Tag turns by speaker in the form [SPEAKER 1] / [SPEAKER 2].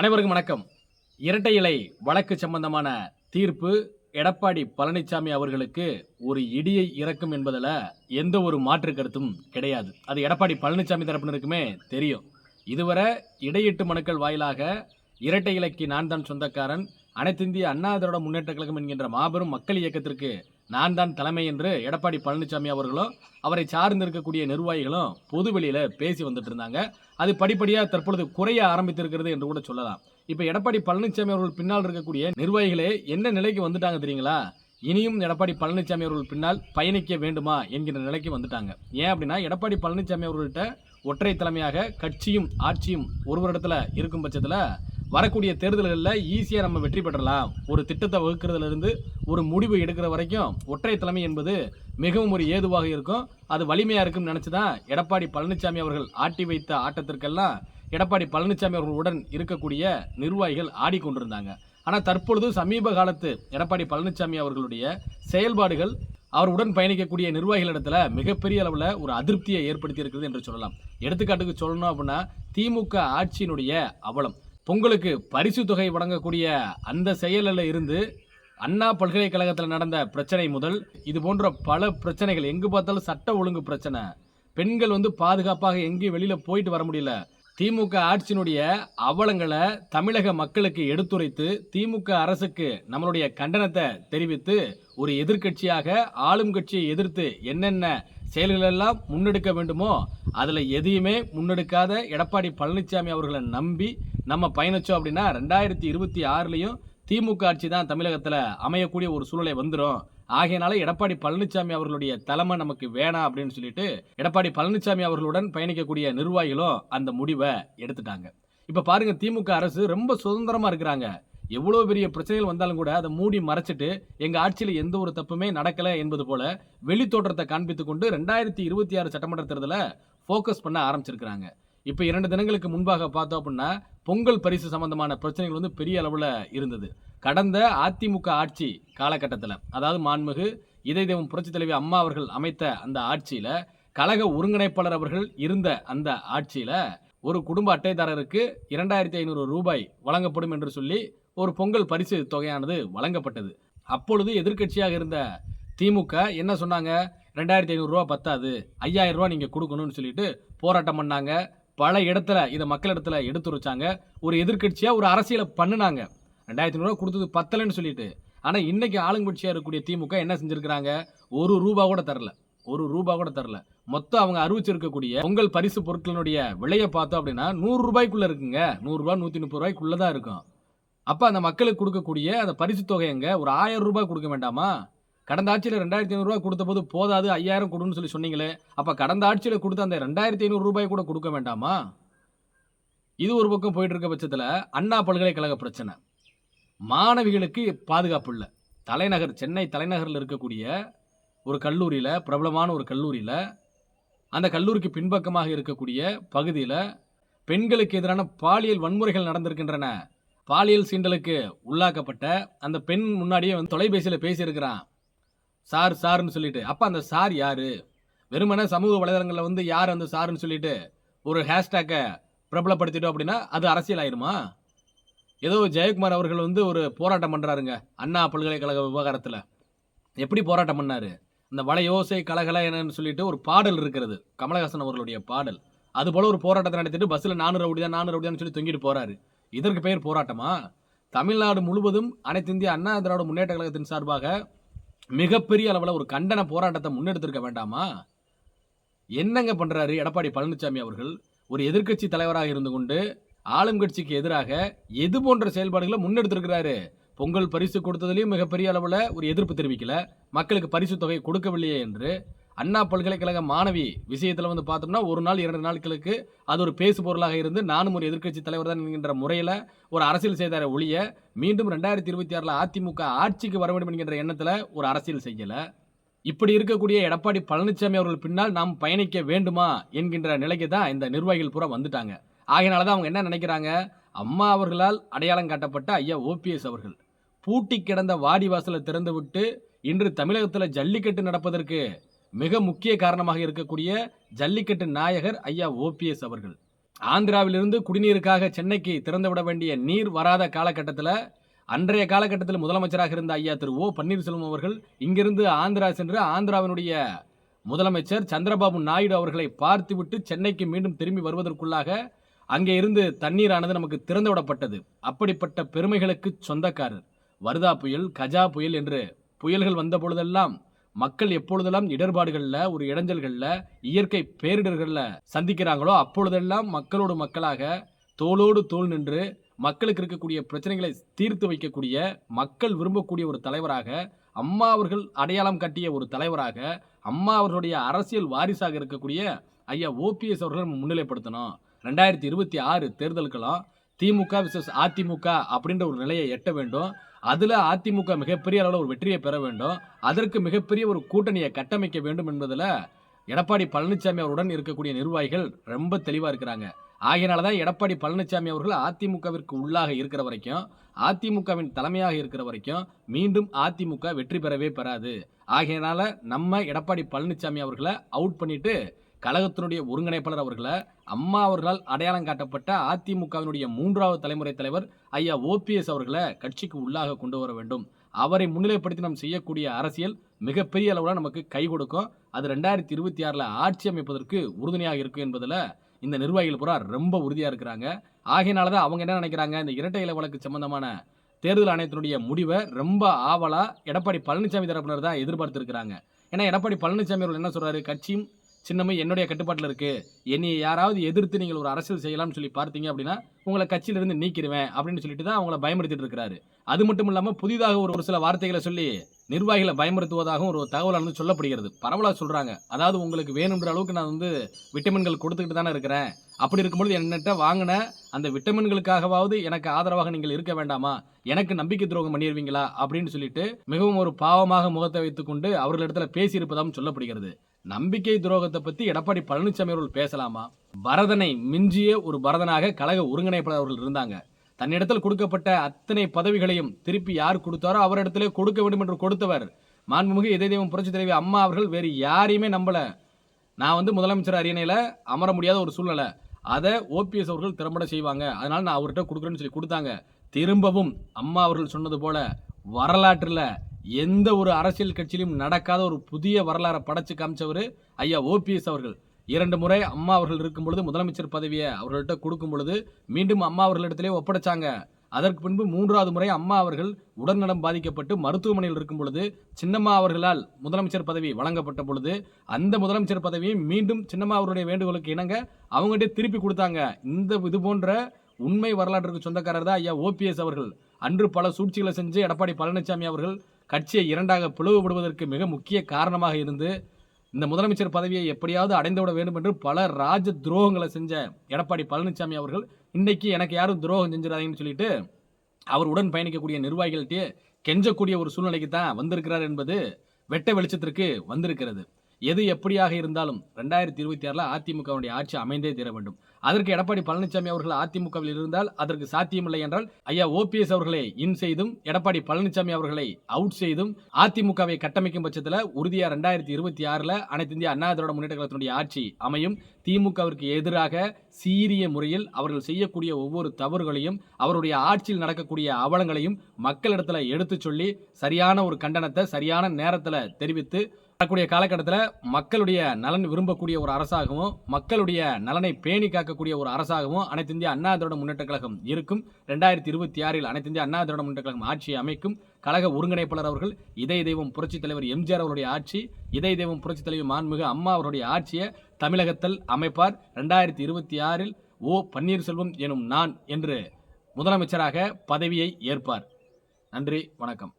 [SPEAKER 1] அனைவருக்கும் வணக்கம். இரட்டை இலை வழக்கு சம்பந்தமான தீர்ப்பு எடப்பாடி பழனிசாமி அவர்களுக்கு ஒரு இடியை இறக்கும் என்பதில் எந்த ஒரு மாற்று கருத்தும் கிடையாது. அது எடப்பாடி பழனிசாமி தரப்பினருக்குமே தெரியும். இதுவரை இடையீட்டு மனுக்கள் வாயிலாக இரட்டை இலைக்கு நான் தான் சொந்தக்காரன் அனைத்திந்திய அண்ணா திராவிட முன்னேற்ற கழகம் என்கின்ற மாபெரும் மக்கள் இயக்கத்திற்கு நான் தான் தலைமை என்று எடப்பாடி பழனிசாமி அவர்களும் அவரை சார்ந்து இருக்கக்கூடிய நிர்வாகிகளும் பொதுவெளியில பேசி வந்துட்டு இருந்தாங்க அது படிப்படியாக தற்பொழுது குறைய ஆரம்பித்திருக்கிறது என்று கூட சொல்லலாம். இப்போ எடப்பாடி பழனிசாமி அவர்கள் பின்னால் இருக்கக்கூடிய நிர்வாகிகளே என்ன நிலைக்கு வந்துட்டாங்க தெரியுங்களா? இனியும் எடப்பாடி பழனிசாமி அவர்கள் பின்னால் பயணிக்க வேண்டுமா என்கிற நிலைக்கு வந்துட்டாங்க. ஏன் அப்படின்னா எடப்பாடி பழனிசாமி அவர்கள்ட்ட ஒற்றை தலைமையாக கட்சியும் ஆட்சியும் ஒரு வருடத்தில் இருக்கும் பட்சத்தில் வரக்கூடிய தேர்தல்களில் ஈஸியாக நம்ம வெற்றி பெறலாம் ஒரு திட்டத்தை வகுக்கிறதுலேருந்து ஒரு முடிவு எடுக்கிற வரைக்கும் ஒற்றை தலைமை என்பது மிகவும் ஒரு ஏதுவாக இருக்கும். அது வலிமையாக இருக்கும்னு நினச்சி தான் எடப்பாடி பழனிசாமி அவர்கள் ஆட்டி வைத்த ஆட்டத்திற்கெல்லாம் எடப்பாடி பழனிசாமி அவர்களுடன் இருக்கக்கூடிய நிர்வாகிகள் ஆடிக்கொண்டிருந்தாங்க. ஆனால் தற்பொழுது சமீப காலத்து எடப்பாடி பழனிசாமி அவர்களுடைய செயல்பாடுகள் அவருடன் பயணிக்கக்கூடிய நிர்வாகிகளிடத்துல மிகப்பெரிய அளவில் ஒரு அதிருப்தியை ஏற்படுத்தி இருக்கிறது என்று சொல்லலாம். எடுத்துக்காட்டுக்கு சொல்லணும் அப்படின்னா திமுக ஆட்சியினுடைய அவலம். பொங்கலுக்கு பரிசு தொகை வழங்கக்கூடிய அந்த செயலில் இருந்து அண்ணா பல்கலைக்கழகத்தில் நடந்த பிரச்சனை முதல் இது போன்ற பல பிரச்சனைகள் எங்கு பார்த்தாலும் சட்ட ஒழுங்கு பிரச்சனை. பெண்கள் வந்து பாதுகாப்பாக எங்கேயும் வெளியில் போயிட்டு வர முடியல. திமுக ஆட்சியினுடைய அவலங்களை தமிழக மக்களுக்கு எடுத்துரைத்து திமுக அரசுக்கு நம்மளுடைய கண்டனத்தை தெரிவித்து ஒரு எதிர்க்கட்சியாக ஆளும் கட்சியை எதிர்த்து என்னென்ன செயல்கள் எல்லாம் முன்னெடுக்க வேண்டுமோ? அதில் எதையுமே முன்னெடுக்காத எடப்பாடி பழனிசாமி அவர்களை நம்பி நம்ம பயணித்தோம் அப்படின்னா ரெண்டாயிரத்தி இருபத்தி ஆறுலையும் திமுக ஆட்சி தான் தமிழகத்தில் அமையக்கூடிய ஒரு சூழலை வந்துடும் ஆகையினால எடப்பாடி பழனிசாமி அவர்களுடைய தலைமை நமக்கு வேணாம் அப்படின்னு சொல்லிட்டு எடப்பாடி பழனிசாமி அவர்களுடன் பயணிக்கக்கூடிய நிர்வாகிகளும் அந்த முடிவை எடுத்துட்டாங்க. இப்போ பாருங்க திமுக அரசு ரொம்ப சுதந்திரமாக இருக்கிறாங்க. எவ்வளோ பெரிய பிரச்சனைகள் வந்தாலும் கூட அதை மூடி மறைச்சிட்டு எங்கள் ஆட்சியில் எந்த ஒரு தப்புமே நடக்கலை என்பது போல வெளி தோற்றத்தை காண்பித்து கொண்டு ரெண்டாயிரத்தி இருபத்தி ஆறு சட்டமன்ற தேர்தலை ஃபோக்கஸ் பண்ண ஆரம்பிச்சிருக்கிறாங்க. இப்போ இரண்டு தினங்களுக்கு முன்பாக பார்த்தோம் அப்படின்னா பொங்கல் பரிசு சம்பந்தமான பிரச்சனைகள் வந்து பெரிய அளவில் இருந்தது. கடந்த அதிமுக ஆட்சி காலகட்டத்தில் அதாவது மாண்புமிகு இதை தெய்வம் புரட்சி தலைவி அம்மா அவர்கள் அமைத்த அந்த ஆட்சியில் கழக ஒருங்கிணைப்பாளர் அவர்கள் இருந்த அந்த ஆட்சியில் ஒரு குடும்ப அட்டைதாரருக்கு இரண்டாயிரத்தி ஐநூறு ரூபாய் வழங்கப்படும் என்று சொல்லி ஒரு பொங்கல் பரிசு தொகையானது வழங்கப்பட்டது. அப்பொழுது எதிர்க்கட்சியாக இருந்த திமுக என்ன சொன்னாங்க? ரெண்டாயிரத்தி ஐநூறுரூவா பத்தாது. ஐயாயிரம் ரூபா நீங்கள் கொடுக்கணும்னு சொல்லிட்டு போராட்டம் பண்ணாங்க. பல இடத்துல இதை மக்களிடத்துல எடுத்துரைச்சாங்க. ஒரு எதிர்க்கட்சியாக ஒரு அரசியலை பண்ணுனாங்க. ரெண்டாயிரத்தி ஐநூறுரூவா கொடுத்தது பத்தலைன்னு சொல்லிட்டு. ஆனால் இன்னைக்கு ஆளுங்கட்சியாக இருக்கக்கூடிய திமுக என்ன செஞ்சுருக்கிறாங்க? ஒரு ரூபா கூட தரல. ஒரு ரூபா கூட தரல. மொத்தம் அவங்க அறிவிச்சிருக்கக்கூடிய பொங்கல் பரிசு பொருட்களினுடைய விலையை பார்த்தோம் அப்படின்னா நூறு ரூபாய்க்குள்ள இருக்குங்க. நூறுரூவா நூற்றி முப்பது ரூபாய்க்குள்ளே தான் இருக்கும். அப்போ அந்த மக்களுக்கு கொடுக்கக்கூடிய அந்த பரிசு தொகை எங்க? ஒரு ஆயிரம் ரூபாய் கொடுக்க வேண்டாமா? கடந்த ஆட்சியில் ரெண்டாயிரத்தி ஐநூறுரூவா கொடுத்த போது போதாது ஐயாயிரம் கொடுன்னு சொல்லி சொன்னீங்களே. அப்போ கடந்த ஆட்சியில் கொடுத்த அந்த ரெண்டாயிரத்தி ஐநூறு ரூபாய் கூட கொடுக்க வேண்டாமா? இது ஒரு பக்கம் போயிட்டு இருக்க பட்சத்தில் அண்ணா பல்கலைக்கழக பிரச்சனை. மாணவிகளுக்கு பாதுகாப்பு இல்லை. தலைநகர் சென்னை தலைநகரில் இருக்கக்கூடிய ஒரு கல்லூரியில் பிரபலமான ஒரு கல்லூரியில் அந்த கல்லூரிக்கு பின்பக்கமாக இருக்கக்கூடிய பகுதியில் பெண்களுக்கு எதிரான பாலியல் வன்முறைகள் நடந்திருக்கின்றன. பாலியல் சீண்டலுக்கு உள்ளாக்கப்பட்ட அந்த பெண் முன்னாடியே வந்து தொலைபேசியில் பேசியிருக்கிறான். சார் சார்னு சொல்லிட்டு. அப்போ அந்த சார் யாரு? வெறுமனே சமூக வலைதளங்களில் வந்து யார் அந்த சாருன்னு சொல்லிட்டு ஒரு ஹேஷ்டேக்கை பிரபலப்படுத்திட்டோம் அப்படின்னா அது அரசியல் ஆயிருமா? ஏதோ ஜெயக்குமார் அவர்கள் வந்து ஒரு போராட்டம் பண்ணுறாருங்க அண்ணா பல்கலைக்கழக விவகாரத்தில். எப்படி போராட்டம் பண்ணார்? இந்த வளையோசை கலகல என்னன்னு சொல்லிட்டு ஒரு பாடல் இருக்கிறது கமலஹாசன் அவர்களுடைய பாடல். அதுபோல் ஒரு போராட்டத்தை நடத்திட்டு பஸ்ஸில் நானூறு ரவுடி தான் நானூறு ரவுடி சொல்லி தொங்கிட்டு போகிறாரு இதற்கு பெயர் போராட்டமா? தமிழ்நாடு முழுவதும் அனைத்து இந்திய அண்ணா திராவிட முன்னேற்ற கழகத்தின் சார்பாக மிகப்பெரிய அளவில் ஒரு கண்டன போராட்டத்தை முன்னெடுத்திருக்க வேண்டாமா? என்னங்க பண்ணுறாரு எடப்பாடி பழனிசாமி அவர்கள்? ஒரு எதிர்க்கட்சி தலைவராக இருந்து கொண்டு ஆளும் கட்சிக்கு எதிராக எது போன்ற செயல்பாடுகளை முன்னெடுத்திருக்கிறாரு? பொங்கல் பரிசு கொடுத்ததுலேயும் மிகப்பெரிய அளவில் ஒரு எதிர்ப்பு தெரிவிக்கல. மக்களுக்கு பரிசு தொகை கொடுக்கவில்லையே என்று அண்ணா பல்கலைக்கழக மாணவி விஷயத்தில் வந்து பார்த்தோம்னா ஒரு நாள் இரண்டு நாட்களுக்கு அது ஒரு பேசு பொருளாக இருந்து நானும் ஒரு எதிர்க்கட்சி தலைவர் தான் என்கின்ற முறையில் ஒரு அரசியல் செய்தார ஒழிய மீண்டும் ரெண்டாயிரத்தி இருபத்தி ஆறில் அதிமுக ஆட்சிக்கு வர வேண்டும் என்கின்ற எண்ணத்தில் ஒரு அரசியல் செய்யலை. இப்படி இருக்கக்கூடிய எடப்பாடி பழனிசாமி அவர்கள் பின்னால் நாம் பயணிக்க வேண்டுமா என்கின்ற நிலைக்கு தான் இந்த நிர்வாகிகள் பூரா வந்துட்டாங்க. ஆகையினால தான் அவங்க என்ன நினைக்கிறாங்க? அம்மா அவர்களால் அடையாளம் காட்டப்பட்ட ஐயா ஓபிஎஸ் அவர்கள். பூட்டி கிடந்த வாடி வாசலை திறந்து விட்டு இன்று தமிழகத்தில் ஜல்லிக்கட்டு நடப்பதற்கு மிக முக்கிய காரணமாக இருக்கக்கூடிய ஜல்லிக்கட்டு நாயகர் ஐயா ஓபிஎஸ் அவர்கள். ஆந்திராவிலிருந்து குடிநீருக்காக சென்னைக்கு திறந்துவிட வேண்டிய நீர் வராத காலகட்டத்தில் அன்றைய காலகட்டத்தில் முதலமைச்சராக இருந்த ஐயா திரு ஓ பன்னீர்செல்வம் அவர்கள் இங்கிருந்து ஆந்திரா சென்று ஆந்திராவினுடைய முதலமைச்சர் சந்திரபாபு நாயுடு அவர்களை பார்த்துவிட்டு சென்னைக்கு மீண்டும் திரும்பி வருவதற்குள்ளாக அங்கே இருந்து தண்ணீரானது நமக்கு திறந்து விடப்பட்டது அப்படிப்பட்ட பெருமைகளுக்கு சொந்தக்காரர். வருதா புயல் கஜா புயல் என்று புயல்கள் வந்த பொழுதெல்லாம் மக்கள் எப்பொழுதெல்லாம் இடர்பாடுகளில் ஒரு இடைஞ்சல்களில் இயற்கை பேரிடர்களில் சந்திக்கிறாங்களோ அப்பொழுதெல்லாம் மக்களோடு மக்களாக தோளோடு தோள் நின்று மக்களுக்கு இருக்கக்கூடிய பிரச்சனைகளை தீர்த்து வைக்கக்கூடிய மக்கள் விரும்பக்கூடிய ஒரு தலைவராக அம்மா அவர்கள் அடையாளம் காட்டிய ஒரு தலைவராக அம்மா அவர்களுடைய அரசியல் வாரிசாக இருக்கக்கூடிய ஐயா ஓபிஎஸ் அவர்கள் நம்ம முன்னிலைப்படுத்தணும். ரெண்டாயிரத்தி இருபத்தி ஆறு தேர்தலுக்கெல்லாம் திமுக விசஸ் அதிமுக அப்படின்ற ஒரு நிலையை எட்ட வேண்டும். அதில் அதிமுக மிகப்பெரிய அளவில் ஒரு வெற்றியை பெற வேண்டும். அதற்கு மிகப்பெரிய ஒரு கூட்டணியை கட்டமைக்க வேண்டும் என்பதில் எடப்பாடி பழனிசாமி அவருடன் இருக்கக்கூடிய நிர்வாகிகள் ரொம்ப தெளிவாக இருக்கிறாங்க. ஆகையினால தான் எடப்பாடி பழனிசாமி அவர்கள் அதிமுகவிற்கு உள்ளாக இருக்கிற வரைக்கும் அதிமுகவின் தலைமையாக இருக்கிற வரைக்கும் மீண்டும் அதிமுக வெற்றி பெறவே பெறாது. ஆகையினால நம்ம எடப்பாடி பழனிசாமி அவர்களை அவுட் பண்ணிட்டு கழகத்தினுடைய ஒருங்கிணைப்பாளர் அவர்களை அம்மா அவர்களால் அடையாளம் காட்டப்பட்ட அதிமுகவினுடைய மூன்றாவது தலைமுறை தலைவர் ஐயா ஓபிஎஸ் அவர்களை கட்சிக்கு உள்ளாக கொண்டு வர வேண்டும். அவரை முன்னிலைப்படுத்தி நாம் செய்யக்கூடிய அரசியல் மிகப்பெரிய அளவில் நமக்கு கை கொடுக்கும். அது ரெண்டாயிரத்தி இருபத்தி ஆறில் ஆட்சி அமைப்பதற்கு உறுதுணையாக இருக்கும் என்பதில் இந்த நிர்வாகிகள் பூரா ரொம்ப உறுதியாக இருக்கிறாங்க. ஆகையினால தான் அவங்க என்ன நினைக்கிறாங்க? இந்த இரட்டை இலை வழக்கு சம்பந்தமான தேர்தல் ஆணையத்தினுடைய முடிவை ரொம்ப ஆவலாக எடப்பாடி பழனிசாமி தரப்பினர் தான் எதிர்பார்த்துருக்கிறாங்க. ஏன்னா எடப்பாடி பழனிசாமி அவர்கள் என்ன சொல்கிறாரு கட்சியும் சின்னமும் என்னுடைய கட்டுப்பாட்டில் இருக்குது என்னை யாராவது எதிர்த்து நீங்கள் ஒரு அரசியல் செய்யலாம்னு சொல்லி பார்த்தீங்க அப்படின்னா உங்களை கட்சியிலிருந்து நீக்கிடுவேன் அப்படின்னு சொல்லிட்டு தான் அவங்கள பயமுறுத்திட்டு இருக்கிறாரு. அது மட்டும் இல்லாமல் புதிதாக ஒரு ஒரு சில வார்த்தைகளை சொல்லி நிர்வாகிகளை பயமுறுத்துவதாகவும் ஒரு தகவல் வந்து சொல்லப்படுகிறது. பரவலாக சொல்கிறாங்க அதாவது உங்களுக்கு வேணுன்ற அளவுக்கு நான் வந்து விட்டமின்கள் கொடுத்துக்கிட்டு தானே இருக்கிறேன். அப்படி இருக்கும்பொழுது என்னட்ட வாங்கின அந்த விட்டமின்களுக்காகவாவது எனக்கு ஆதரவாக நீங்கள் இருக்க வேண்டாமா? எனக்கு நம்பிக்கை துரோகம் பண்ணிடுவீங்களா அப்படின்னு சொல்லிட்டு மிகவும் ஒரு பாவமாக முகத்தை வைத்துக்கொண்டு அவர்களிடத்துல பேசியிருப்பதாகவும் சொல்லப்படுகிறது. நம்பிக்கை துரோகத்தை பத்தி எடப்பாடி பழனிசாமி அவர்கள் பேசலாமா? பரதனை மிஞ்சிய ஒரு பரதனாக கழக ஒருங்கிணைப்பாளர் அவர்கள் இருந்தாங்க. தன்னிடத்தில் கொடுக்கப்பட்ட அத்தனை பதவிகளையும் திருப்பி யார் கொடுத்தாரோ அவரிடத்திலே கொடுக்க வேண்டும் என்று கொடுத்தவர் மாண்புமிகு இதய தெய்வம் புரட்சி தலைவி அம்மா அவர்கள். வேறு யாரையுமே நம்பல. நான் வந்து முதலமைச்சர் அரியணையில் அமர முடியாத ஒரு சூழ்நிலை. அதை ஓபிஎஸ் அவர்கள் திறம்பட செய்வாங்க. அதனால நான் அவர்கிட்ட கொடுக்குறேன்னு சொல்லி கொடுத்தாங்க. திரும்பவும் அம்மா அவர்கள் சொன்னது போல வரலாற்றில் எந்த ஒரு அரசியல் கட்சியிலும் நடக்காத ஒரு புதிய வரலாறை படைச்சு காமிச்சவர் ஐயா ஓபிஎஸ் அவர்கள். இரண்டு முறை அம்மா அவர்கள் இருக்கும் பொழுது முதலமைச்சர் பதவியை அவர்கள்ட்ட கொடுக்கும் பொழுது மீண்டும் அம்மா அவர்களிடத்திலே ஒப்படைச்சாங்க. அதற்கு பின்பு மூன்றாவது முறை அம்மா அவர்கள் உடல்நலம் பாதிக்கப்பட்டு மருத்துவமனையில் இருக்கும் பொழுது சின்னம்மா அவர்களால் முதலமைச்சர் பதவி வழங்கப்பட்ட பொழுது அந்த முதலமைச்சர் பதவியை மீண்டும் சின்னம்மா அவருடைய வேண்டுகோளுக்கு இணங்க அவங்ககிட்ட திருப்பி கொடுத்தாங்க. இந்த இது போன்ற உண்மை வரலாற்றுக்கு சொந்தக்காரர் தான் ஐயா ஓபிஎஸ் அவர்கள். அன்று பல சூழ்ச்சிகளை செஞ்சு எடப்பாடி பழனிசாமி அவர்கள் கட்சியை இரண்டாக பிளவுபடுவதற்கு மிக முக்கிய காரணமாக இருந்து இந்த முதலமைச்சர் பதவியை எப்படியாவது அடைந்துவிட வேண்டும் என்று பல ராஜ துரோகங்களை செஞ்ச எடப்பாடி பழனிசாமி அவர்கள் இன்னைக்கு எனக்கு யாரும் துரோகம் செஞ்சிடாதீங்கன்னு சொல்லிட்டு அவர் உடன் பயணிக்கக்கூடிய நிர்வாகிகள்கிட்டயே கெஞ்சக்கூடிய ஒரு சூழ்நிலைக்கு தான் வந்திருக்கிறார் என்பது வெட்ட வெளிச்சத்திற்கு வந்திருக்கிறது. எது எப்படியாக இருந்தாலும் ரெண்டாயிரத்தி இருபத்தி ஆறில் அதிமுகவுடைய ஆட்சி அமைந்தே தீர வேண்டும். அதற்கு எடப்பாடி பழனிசாமி அவர்கள் அதிமுகவில் இருந்தால் அதற்கு சாத்தியமில்லை என்றால் ஐயா ஓபிஎஸ் அவர்களை இன் செய்தும் எடப்பாடி பழனிசாமி அவர்களை அவுட் செய்தும் அதிமுகவை கட்டமைக்கும் பட்சத்தில் உறுதியாக ரெண்டாயிரத்தி இருபத்தி ஆறில் அனைத்து இந்திய அண்ணா திராவிட முன்னேற்ற கழகத்தினுடைய ஆட்சி அமையும். திமுகவிற்கு எதிராக சீரிய முறையில் அவர்கள் செய்யக்கூடிய ஒவ்வொரு தவறுகளையும் அவருடைய ஆட்சியில் நடக்கக்கூடிய அவலங்களையும் மக்களிடத்தில் எடுத்து சொல்லி சரியான ஒரு கண்டனத்தை சரியான நேரத்தில் தெரிவித்து வரக்கூடிய காலகட்டத்தில் மக்களுடைய நலன் விரும்பக்கூடிய ஒரு அரசாகவும் மக்களுடைய நலனை பேணி காக்கக்கூடிய ஒரு அரசாகவும் அனைத்து இந்திய அண்ணா திராவிட முன்னேற்ற கழகம் இருக்கும். ரெண்டாயிரத்தி இருபத்தி ஆறில் அனைத்து இந்திய அண்ணா திராவிட முன்னேற்ற கழகம் ஆட்சியை அமைக்கும். கழக ஒருங்கிணைப்பாளர் அவர்கள் இதய தெய்வம் புரட்சித் தலைவர் எம்ஜிஆர் அவருடைய ஆட்சி இதய தெய்வம் புரட்சித் தலைவர் மாண்புமிகு அம்மா அவருடைய ஆட்சியை தமிழகத்தில் அமைப்பார். ரெண்டாயிரத்தி இருபத்தி ஆறில் ஓ பன்னீர்செல்வம் எனும் நான் என்று முதலமைச்சராக பதவியை ஏற்பார். நன்றி வணக்கம்.